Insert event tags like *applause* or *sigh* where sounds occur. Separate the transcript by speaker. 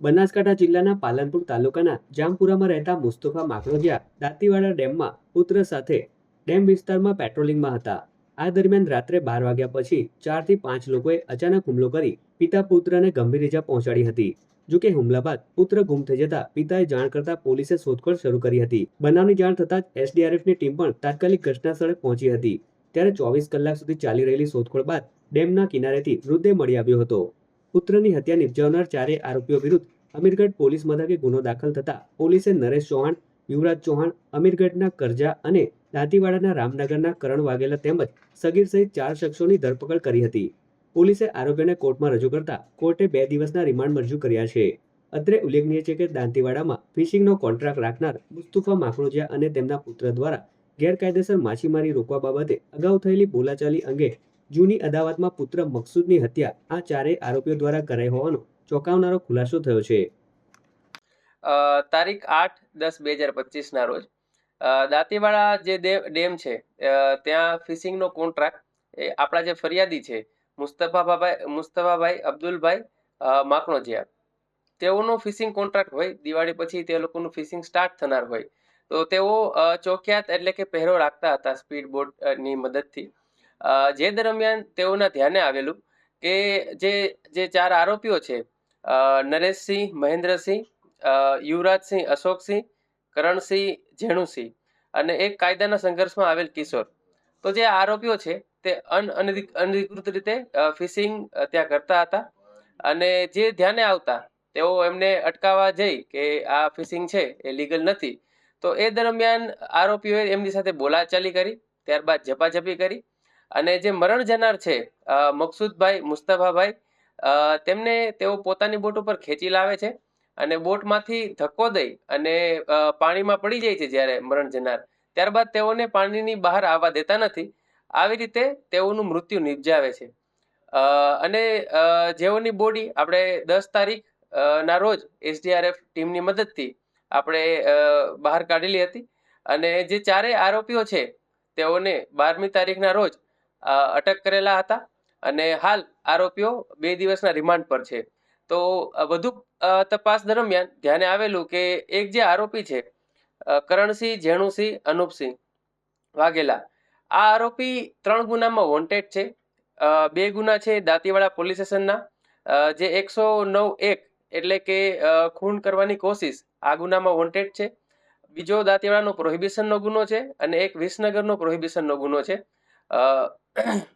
Speaker 1: બનાસકાંઠા જિલ્લાના પાલનપુર તાલુકાના જામપુરામાં રહેતા મુસ્તફા માકડોજિયા દાંતીવાડા ડેમમાં પુત્ર સાથે ડેમ વિસ્તારમાં પેટ્રોલિંગમાં હતા. આ દરમિયાન રાત્રે બાર વાગ્યા પછી ચારથી પાંચ લોકોએ અચાનક હુમલો કરી પિતા પુત્રને ગંભીર ઇજા પહોંચાડી હતી. જોકે હુમલા બાદ પુત્ર ગુમ થઈ જતા પિતાએ જાણ કરતા પોલીસે શોધખોળ શરૂ કરી હતી. બનાવની જાણ થતાં જ એસડીઆરએફની ટીમ પણ તાત્કાલિક ઘટના સ્થળે પહોંચી હતી. ત્યારે ચોવીસ કલાક સુધી ચાલી રહેલી શોધખોળ બાદ ડેમના કિનારેથી મૃતદેહ મળી આવ્યો હતો. પુત્રની હત્યા નિપજાવનાર ચારેય આરોપીઓ વિરુદ્ધ અમીરગઢ પોલીસ મથકે ગુનો દાખલ થતા પોલીસે નરેશ ચૌહાણ, યુવરાજ ચૌહાણ, અમીરગઢના કરજા અને દાંતીવાડાના રામનગરના કરણ વાઘેલા તેમજ સગીર સહિત ચાર શખ્સોની ધરપકડ કરી હતી. પોલીસે આરોપીઓને કોર્ટમાં રજૂ કરતા કોર્ટે બે દિવસના રિમાન્ડ મંજૂર કર્યા છે. અત્રે ઉલ્લેખનીય છે કે દાંતીવાડામાં ફિશિંગનો કોન્ટ્રાક્ટ રાખનાર મુસ્તુફા માખણોજિયા અને તેમના પુત્ર દ્વારા ગેરકાયદેસર માછીમારી રોકવા બાબતે અગાઉ થયેલી બોલાચાલી અંગે જૂની અદાવતમાં પુત્ર મકસૂદની હત્યા. આ ચારેય આરોપીઓ દ્વારા કરાઈ હોવાનો ચોંકાવનારો ખુલાસો થયો છે.
Speaker 2: તારીખ આઠ દસ બે હજાર પચીસના રોજ. દાંતીવાડા જે ડેમ છે ત્યાં ફિશિંગનો કોન્ટ્રાક્ટ, એ આપણા જે ફરિયાદી છે મુસ્તફાભાઈ મુસ્તફાભાઈ અબ્દુલભાઈ માકણોજિયા તેઓનો ફિશિંગ કોન્ટ્રાક્ટ હોય, દિવાળી પછી તે લોકોનું ફિશિંગ સ્ટાર્ટ થનાર હોય. તો તેઓ ચોક્યાત એટલે કે પહેરો રાખતા હતા સ્પીડ બોટની મદદથી. જે દરમિયાન તેઓના ધ્યાને આવેલું કે જે જે ચાર આરોપીઓ છે નરેશસિંહ, મહેન્દ્રસિંહ યુવરાજસિંહ, અશોકસિંહ, કરણસિંહ, ઝેણુસિંહ અને એક કાયદાના સંઘર્ષમાં આવેલ કિશોર. તો જે આરોપીઓ છે તે અન અનધિકૃત રીતે ફિશિંગ ત્યાં કરતા હતા અને જે ધ્યાને આવતા તેઓ એમને અટકાવવા જઈ કે આ ફિશિંગ છે એ લીગલ નથી. તો એ દરમિયાન આરોપીઓએ એમની સાથે બોલાચાલી કરી, ત્યારબાદ ઝપાઝપી કરી અને જે મરણ જનાર છે મકસુદભાઈ મુસ્તફાભાઈ તેમને તેઓ પોતાની બોટ ઉપર ખેંચી લાવે છે અને બોટમાંથી ધક્કો દઈ અને પાણીમાં પડી જાય છે જ્યારે મરણ જનાર. ત્યારબાદ તેઓને પાણીની બહાર આવવા દેતા નથી. આવી રીતે તેઓનું મૃત્યુ નિપજાવે છે. અને જેઓની બોડી આપણે દસ તારીખ ના રોજ એસડીઆરએફ ટીમની મદદથી આપણે બહાર કાઢેલી હતી. અને જે ચારેય આરોપીઓ છે, તેઓને બારમી તારીખના રોજ અટક કરેલા હતા અને હાલ આરોપીઓ બે દિવસના રિમાન્ડ પર છે. તો વધુ તપાસ દરમિયાન ધ્યાને આવેલું કે એક જે આરોપી છે કરણસિંહ ઝેણુસિંહ અનુપસિંહ વાઘેલા, આ આરોપી ત્રણ ગુનામાં વોન્ટેડ છે. બે ગુના છે દાંતીવાડા પોલીસ સ્ટેશનના. જે એકસો નવ એક એટલે કે ખૂન કરવાની કોશિશ આ ગુનામાં વોન્ટેડ છે. બીજો દાંતીવાડાનો પ્રોહિબિશનનો ગુનો છે અને એક વિસનગરનો પ્રોહિબિશનનો ગુનો છે. uh, *clears throat*